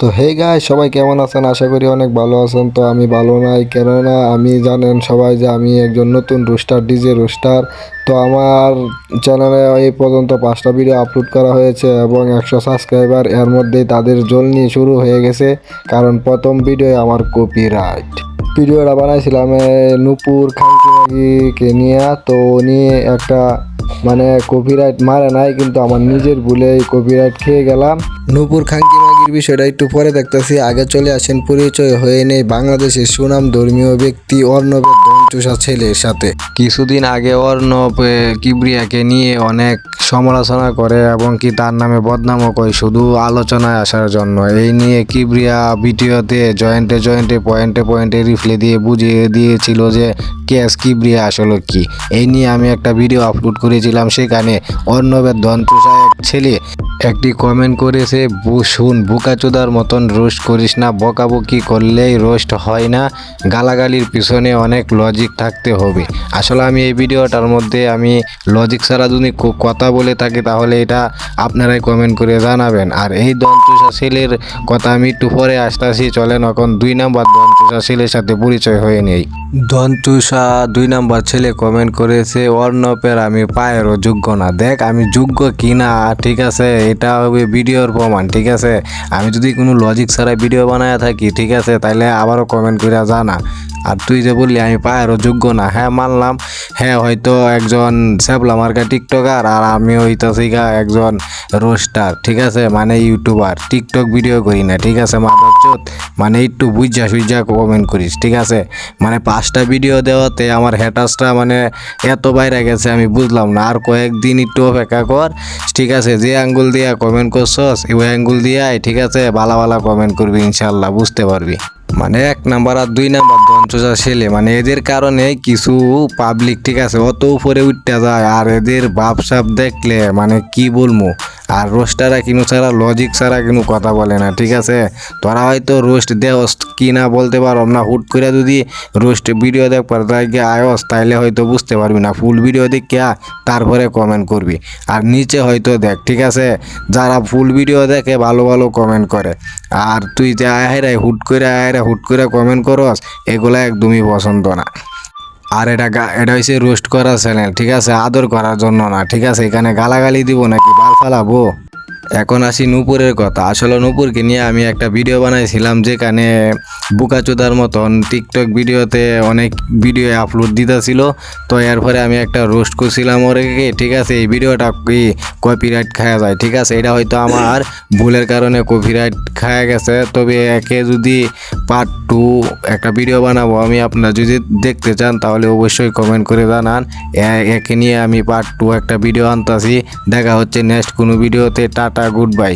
তো হে গাই সবাই কেমন আছেন? আশা করি অনেক ভালো আছেন। তো আমি ভালো নাই, কেননা আমি জানেন সবাই যে আমি একজন নতুন রোস্টার ডিজে রোস্টার তো আমার চ্যানেলে এই পর্যন্ত পাঁচটা ভিডিও আপলোড করা হয়েছে এবং একশো সাবস্ক্রাইবার এর মধ্যেই তাদের জলনি শুরু হয়ে গেছে, কারণ প্রথম ভিডিও আমার কপিরাইট ভিডিওটা বানাইছিলাম নূপুর খানকিমাগিকে নিয়ে তো উনি একটা মানে কপিরাইট মারে নাই, কিন্তু আমার নিজের ভুলে কপিরাইট খেয়ে গেলাম। নূপুর খাঙ্কি মাগির বিষয়টা একটু পরে দেখতেছি। আগে চলে আসেন পরিচয় হয়ে নেই বাংলাদেশের সুনাম ধর্মীয় ব্যক্তি অর্ণবের দন্তুষা ছেলের সাথে। কিছুদিন আগে অর্ণব কিবরিয়াকে নিয়ে অনেক সমালোচনা করে এবং কি তার নামে বদনামও করে শুধু আলোচনায় আসার জন্য। এই নিয়ে কিবরিয়া ভিডিওতে জয়েন্টে জয়েন্টে, পয়েন্টে পয়েন্টে রিপ্লে দিয়ে বুঝিয়ে দিয়েছিল যে ক্যাশ কিবরিয়া আসলে কি? এই নিয়ে আমি একটা ভিডিও আপলোড করেছিলাম সেখানে অর্ণবের দন্তুষা এক ছেলে একটি কমেন্ট করেছে "বু- শুন, বুকাচোদার মতন রোস্ট করিস না, বকাবকি করলেই রোস্ট হয় না, গালাগালির পিছনে অনেক লজিক থাকতে হবে। আসলে আমি এই ভিডিওটার মধ্যে আমি লজিক ছাড়া যদি কথা বলে থাকি, তাহলে এটা আপনারাই কমেন্ট করে জানাবেন। আর এই দন্তুষা ছেলের কথা আমি একটু পরে আসতেছি, চলেন এখন দুই নাম্বার দন্তুষা ছেলের সাথে পরিচয় হয়ে নেই। দন্তুষা দুই নাম্বার ছেলে কমেন্ট করেছে অর্ণপের আমি পায়েরও যোগ্য না। দেখ, আমি যোগ্য কিনা, ঠিক আছে? এটা হবে ভিডিওর প্রমাণ, ঠিক আছে? আমি যদি কোনো লজিক ছাড়া ভিডিও বানায় থাকি, ঠিক আছে? তাহলে আবারও কমেন্ট করে জানা। আর তুই যে বললি, আমি পায়েরও যোগ্য না। হ্যাঁ মানলাম। হ্যাঁ হয়তো একজন স্যাবলা মার্কা টিকটকার আর আমি হইতাছি গা একজন রোস্টার, ঠিক আছে? মানে ইউটিউবার। টিকটক ভিডিও করি না, ঠিক আছে মাদার চোদ? মানে একটু বুঝা সুইজা কমেন্ট করিস, ঠিক আছে? মানে পাঁচটা ভিডিও দেওয়াতে আমার হ্যাটাসটা মানে এত বাইরে গেছে, আমি বুঝলাম না। আর কয়েকদিন একটু অপেক্ষা কর, ঠিক আছে? যে আঙ্গুল দিয়া কমেন্ট করছস, ওই আঙ্গুল দিয়াই, ঠিক আছে? ভালো ভালো কমেন্ট করবি, ইনশাল্লাহ, বুঝতে পারবি। মানে এক নাম্বার আর দুই নাম্বার ছেলে মানে এদের কারণে কিছু পাবলিক ঠিক আছে, অত উপরে উঠতে যায়, আর এদের বাপসাপ দেখলে মানে কি বলব? আর রোস্টাররা কিনু ছাড়া লজিক ছাড়া কিনু কথা বলে না, ঠিক আছে? তোরা হয়তো রোস্ট দেওস কি না বলতে পারো না, হুট করে যদি রোস্ট ভিডিও দেখবার লাগে আয়স, তাইলে হয়তো বুঝতে পারবি না ফুল ভিডিও দেখিয়া তারপরে কমেন্ট করবি। আর নিচে হয়তো দেখ, ঠিক আছে? যারা ফুল ভিডিও দেখে, ভালো ভালো কমেন্ট করে। আর তুই যে আহেরাই হুট করে আহেরা হুট করে কমেন্ট করস, এগুলা একদমই পছন্দ না। আর এটা এটা হচ্ছে রোস্ট করা চ্যানেল ঠিক আছে? আদর করার জন্য না, ঠিক আছে? এখানে গালাগালি দিব নাকি? বাল ফালাবো? এখন আসি নূপুরের কথা। আসলে নূপুরকে নিয়ে আমি একটা ভিডিও বানাইছিলাম যেখানে বুকাচোদার মতন টিকটক ভিডিওতে অনেক ভিডিও আপলোড দিতেছিল। তো এরপরে আমি একটা রোস্ট করছিলাম ওরে ঠিক আছে, এই ভিডিওটা কি কপিরাইট খাওয়া যায়? ঠিক আছে, এটা হয়তো আমার ভুলের কারণে কপিরাইট খাওয়া গেছে। তবে একে যদি পার্ট টু একটা ভিডিও বানাবো, আমি আপনারা যদি দেখতে চান, তাহলে অবশ্যই কমেন্ট করে জানান। একে নিয়ে আমি পার্ট টু একটা ভিডিও আনতাছি। দেখা হচ্ছে নেক্সট কোনো ভিডিওতে টাটা গুড বাই